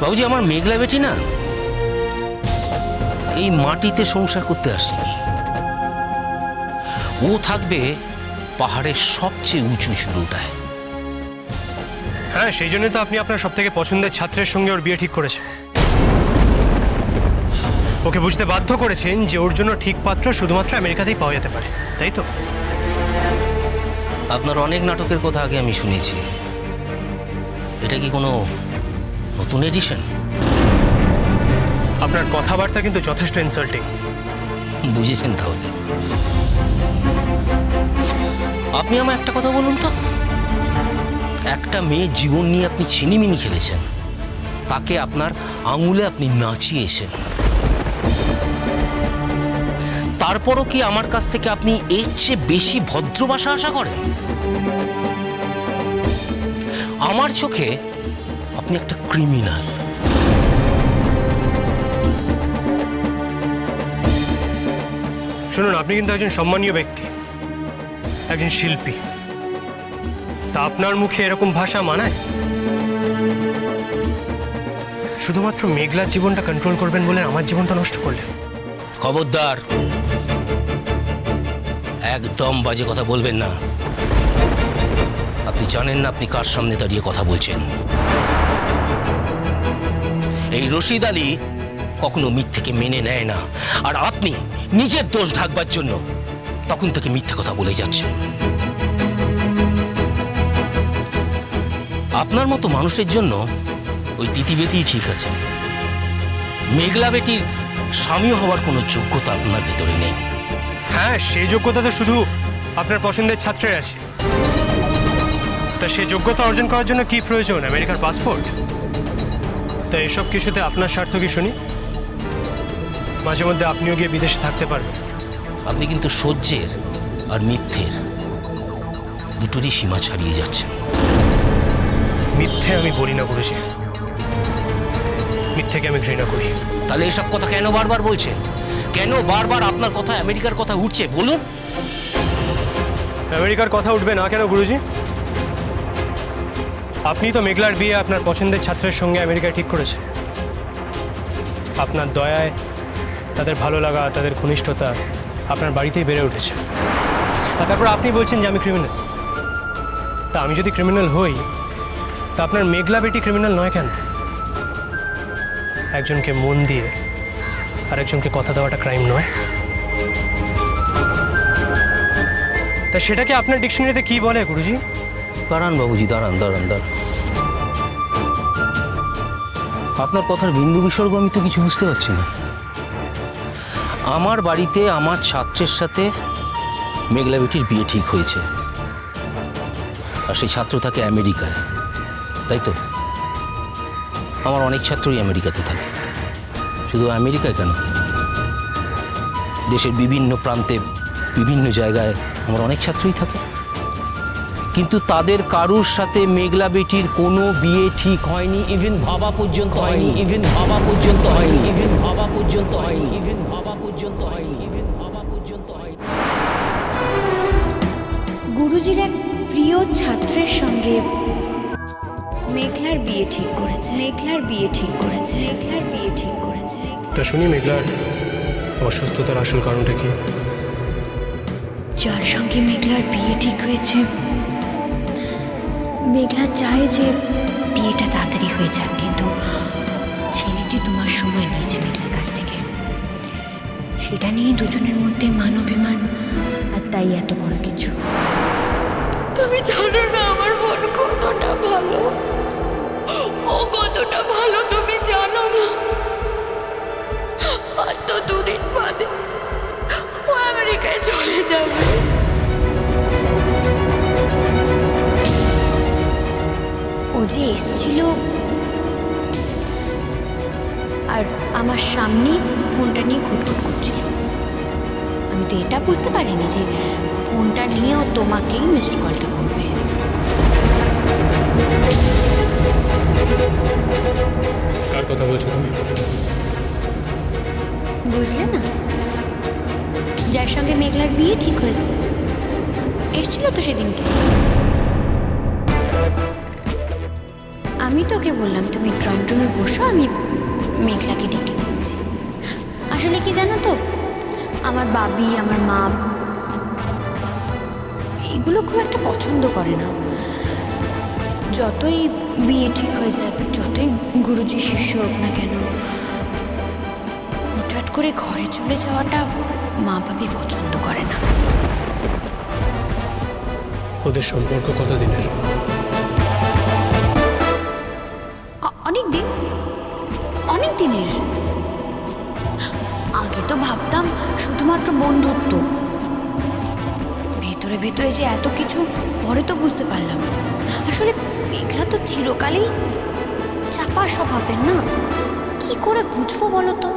বাবুজি আমার মেঘলা বেটি না? এই মাটিতে সংসার করতে আসেনি। ও থাকবে পাহাড়ের সবচেয়ে উঁচু চূড়োটায়। হ্যাঁ সেই জন্য তো আপনি আপনার সব থেকে পছন্দের ছাত্রের সঙ্গে ওর বিয়ে ঠিক করেছেন। ওকে বুঝতে বাধ্য করেছেন যে ওর জন্য ঠিক পাত্র শুধুমাত্র আমেরিকাতেই পাওয়া যেতে পারে তাই তো? আপনার অনেক নাটকের কথা আগে আমি শুনেছি। এটা কি কোনো নতুন এডিশন আপনার কথাবার্তা কিন্তু যথেষ্ট ইনসাল্টিং বুঝেছেন তাহলে। আপনি আমার একটা কথা বলুন তো? একটা মেয়ে জীবন নিয়ে আপনি ছিনিমিনি খেলেছেন। তাকে আপনার আঙুলে আপনি নাচিয়েছেন। তারপরও কি আমার কাছ থেকে আপনি এর চেয়ে বেশি ভদ্রবাসা আশা করেন? আমার চোখে আপনি একটা ক্রিমিনাল শুনুন, আপনি কিন্তু একজন সম্মানীয় ব্যক্তি, একজন শিল্পী। তা আপনার মুখে এরকম ভাষা মানায়? শুধুমাত্র মেঘলার জীবনটা কন্ট্রোল করবেন বলে আমার জীবনটা নষ্ট করলেন। খবরদার, একদম বাজে কথা বলবেন না। আপনি জানেন না আপনি কার সামনে দাঁড়িয়ে কথা বলছেন। এই রশিদ আলী কখনো মিথ্যেকে মেনে নেয় না। আর আপনি নিজের দোষ ঢাকবার জন্য তখন থেকে মিথ্যে কথা বলে যাচ্ছেন। আপনার মতো মানুষের জন্য ওই দিতি বেটি ঠিক আছে। মেঘলা বেটির স্বামী হওয়ার কোনো যোগ্যতা আপনার ভিতরে নেই। হ্যাঁ সেই যোগ্যতা তো শুধু আপনার পছন্দের ছাত্রের আছে। তা সেই যোগ্যতা অর্জন করার জন্য কি প্রয়োজন? আমেরিকার পাসপোর্ট? তা এসব কিছুতে আপনার স্বার্থ কি শুনি? মাঝে মধ্যে আপনিও গিয়ে বিদেশে থাকতে পারবেন। আপনি কিন্তু সহ্যের আর মিথ্যের দুটোরই সীমা ছাড়িয়ে যাচ্ছে মিথ্যে আমি বলি না গুরুজি মিথ্যেকে আমি ঘৃণা করি। তাহলে এসব কথা কেন বারবার বলছেন? কেন বারবার আপনার কথা আমেরিকার কথা উঠছে? বলুন। আমেরিকার কথা উঠবে না কেন গুরুজি? আপনি তো মেঘলার বিয়ে আপনার পছন্দের ছাত্রের সঙ্গে আমেরিকায় ঠিক করেছে আপনার দয়ায়, তাদের ভালো লাগা, তাদের ঘনিষ্ঠতা আপনার বাড়িতেই বেড়ে উঠেছে। আর তারপর আপনি বলছেন যে আমি ক্রিমিনাল তা আমি যদি ক্রিমিনাল হই, তা আপনার মেঘলা বেটি ক্রিমিনাল নয় কেন? একজনকে মন দিয়ে আর একজনকে কথা দেওয়াটা ক্রাইম নয়। তা সেটাকে আপনার ডিকশনারিতে কি বলে, গুরুজি? দাঁড়ান বাবুজি, দাঁড়ান দাঁড়ান দাঁড়ান। আপনার কথার বিন্দু বিসর্গ আমি তো কিছু বুঝতে পারছি না। আমার বাড়িতে আমার ছাত্রের সাথে মেঘলা বেটির বিয়ে ঠিক হয়েছে। আর সেই ছাত্র থাকে আমেরিকায়, তাই তো? আমার অনেক ছাত্রই আমেরিকাতে থাকে। শুধু আমেরিকায় কেন? দেশের বিভিন্ন প্রান্তে, বিভিন্ন জায়গায় আমার অনেক ছাত্রই থাকে। কিন্তু তাদের কারুর সাথে মেঘলা বেটির কোনো বিয়ে ঠিক হয়নি ইভেন ভাবা পর্যন্ত হয়নি ইভেন ভাবা পর্যন্ত হয়নি ইভেন ভাবা পর্যন্ত হয়নি ইভেন ভাবা পর্যন্ত হয়নি ইভেন ভাবা পর্যন্ত হয়নি। গুরুজির এক প্রিয় ছাত্রের সঙ্গে মেঘলার বিয়ে ঠিক করেছে মেঘলার বিয়ে ঠিক করেছে মেঘলার বিয়ে ঠিক করেছে। তা শুনি মেঘলার অসুস্থতার আসল কারণটা কি? যার সঙ্গে মেঘলার বিয়ে ঠিক হয়েছে মেঘলা চায় যে বিয়েটা তাড়াতাড়ি হয়ে যাক, কিন্তু ছেলেটি তোমার সময় নিয়েছে মেঘলার কাছ থেকে। সেটা নিয়ে দুজনের মধ্যে মান অভিমান আর তাই এত বড় কিছু। তুমি জানো না আমার মন কতটা ভালো। ও কতটা ভালো তুমি জানো না। আর তো দুদিন বাদে ও আমেরিকায় চলে যাবে। যে এসছিল। আর আমার সামনেই ফোনটা নিয়ে খুটখুট করছিল। আমি তো এটা বুঝতে পারিনি যে ফোনটা নিয়ে ও তোমাকেই মিসড কলটা করবে। কার কথা বলছো তুমি? বুঝলে না? যার সঙ্গে মেঘলার বিয়ে ঠিক হয়েছে। এসছিল তো সেদিনকে। তোকে বললাম, তুমি ড্রয়িং রুমে বসো, আমি মেঘলাকে ডেকে দিচ্ছি। আসলে কি জানো তো, আমার বাবি, আমার মা এগুলো খুব একটা পছন্দ করে না। যতই বিয়ে ঠিক হয়ে যাক, যতই গুরুজি, শিষ্য হোক না কেন, হঠাৎ করে ঘরে চলে যাওয়াটা মা বাবি পছন্দ করে না। ওদের সম্পর্ক কতদিনের? দিনের আগে তো ভাবতাম শুধুমাত্র বন্ধুত্ব। ভেতরে ভেতরে যে এত কিছু, পরে তো বুঝতে পারলাম। আসলে মেঘলা তো চিরকালই চাপা স্বভাবের না। কি করে বুঝব বলো তো?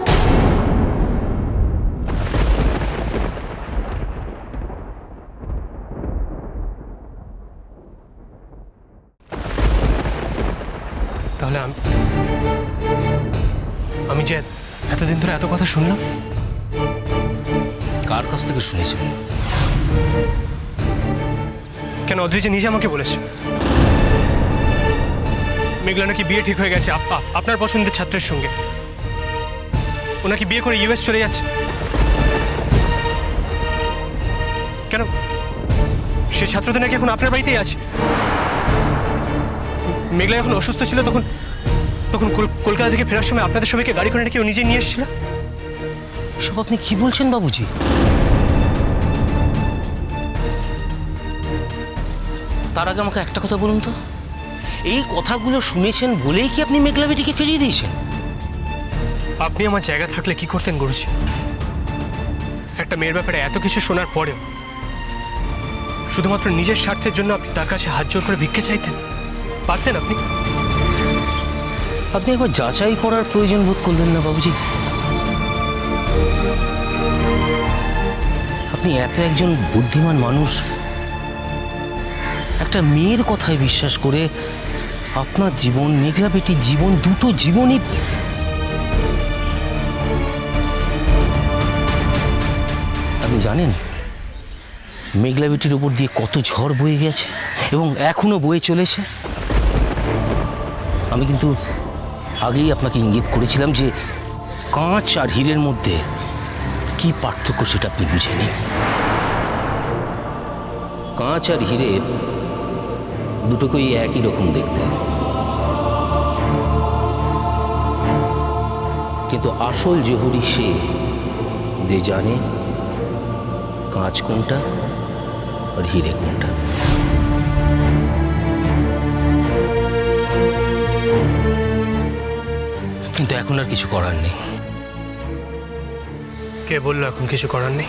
তাহলে আমি আমি যে এতদিন ধরে এত কথা শুনলাম। কার কাছ থেকে শুনেছেন? কেন অদ্রি যে নিজে আমাকে বলেছে? মেঘলা নাকি বিয়ে ঠিক হয়ে গেছে? আপ- আপ- আপনার পছন্দের ছাত্রের সঙ্গে। ও নাকি বিয়ে করে ইউএস চলে যাচ্ছে? কেন? সে ছাত্র তো নাকি এখন আপনার বাড়িতেই আছে? মেঘলা যখন অসুস্থ ছিল তখন তখন কল- কলকাতা থেকে ফেরার সময় আপনাদের সবাইকে গাড়ি করে নাকি ও নিজে নিয়ে এসেছিল? সব আপনি কি বলছেন বাবুজি? তার আগে আমাকে একটা কথা বলুন তো। এই কথাগুলো শুনেছেন বলেই কি আপনি মেঘলা বেটিকে ফিরিয়ে দিয়েছেন? আপনি আমার জায়গা থাকলে কি করতেন গুরুজি? একটা মেয়ের ব্যাপারে এত কিছু শোনার পরেও শুধুমাত্র নিজের স্বার্থের জন্য আপনি তার কাছে হাত জোর করে ভিক্ষে চাইতেন? পারতেন আপনি? আপনি একবার যাচাই করার প্রয়োজন বোধ করলেন না, বাবুজি? আপনি এত একজন বুদ্ধিমান মানুষ। একটা মেয়ের কথায় বিশ্বাস করে আপনার জীবন, মেঘলা বেটির জীবন, দুটো জীবনই আপনি জানেন, মেঘলা বেটির উপর দিয়ে কত ঝড় বয়ে গেছে এবং এখনও বয়ে চলেছে। আমি কিন্তু আগেই আপনাকে ইঙ্গিত করেছিলাম যে কাঁচ আর হীরের মধ্যে কি পার্থক্য সেটা আপনি বুঝে নিন। কাঁচ আর হিরে দুটোকেই একই রকম দেখতে। কিন্তু আসল জহুরি সে, যে জানে কাঁচ কোনটা আর হিরে কোনটা। কিন্তু এখন আর কিছু করার নেই। কে বলল এখন কিছু করার নেই?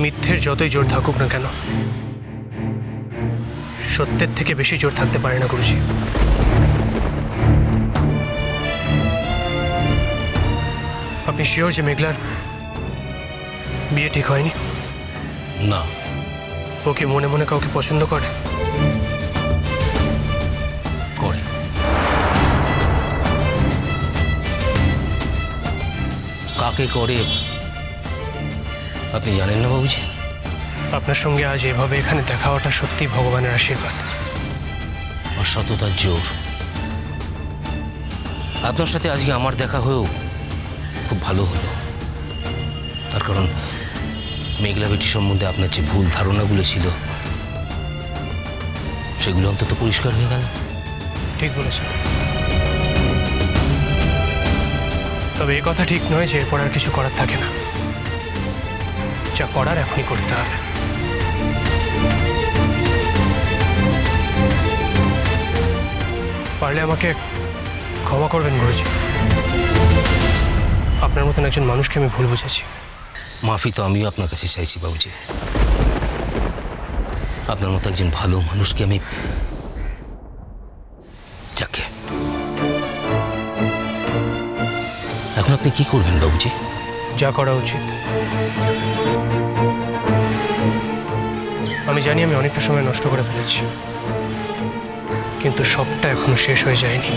মিথ্যের যতই জোর থাকুক না কেন সত্যের থেকে বেশি জোর থাকতে পারে না গুরুজি। আপনি শিওর যে মেঘলার বিয়ে ঠিক হয়নি? না। ও কি মনে মনে কাউকে পছন্দ করে করে? কাকে করে আপনি জানেন না বাবুজি? আপনার সঙ্গে আজ এভাবে এখানে দেখা হওয়াটা সত্যি ভগবানের আশীর্বাদ। আর সততার জোর। আপনার সাথে আজকে আমার দেখা হয়েও খুব ভালো হলো। তার কারণ মেঘলা বেটি সম্বন্ধে আপনার যে ভুল ধারণাগুলো ছিল সেগুলো অন্তত পরিষ্কার হয়ে গেল। ঠিক বলেছেন। তবে এ কথা ঠিক নয় যে এরপর আর কিছু করার থাকে না। যা করার এখনই করতে হবে। পারলে আমাকে ক্ষমা করবেন গুরুজি। আপনার মতন একজন মানুষকে আমি ভুল বুঝেছি। মাফি তো আমিও আপনার কাছে চাইছি, বাবুজি। আপনার মতো একজন ভালো মানুষকে আমি এখন আপনি কি করবেন বাবুজি? যা করা উচিত। আমি জানি আমি অনেকটা সময় নষ্ট করে ফেলেছি কিন্তু সবটা এখনও শেষ হয়ে যায়নি।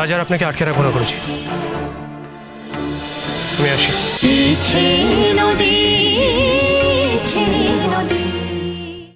আজ আর আপনাকে আটকে রাখব না করেছি। আমি আসি। নদী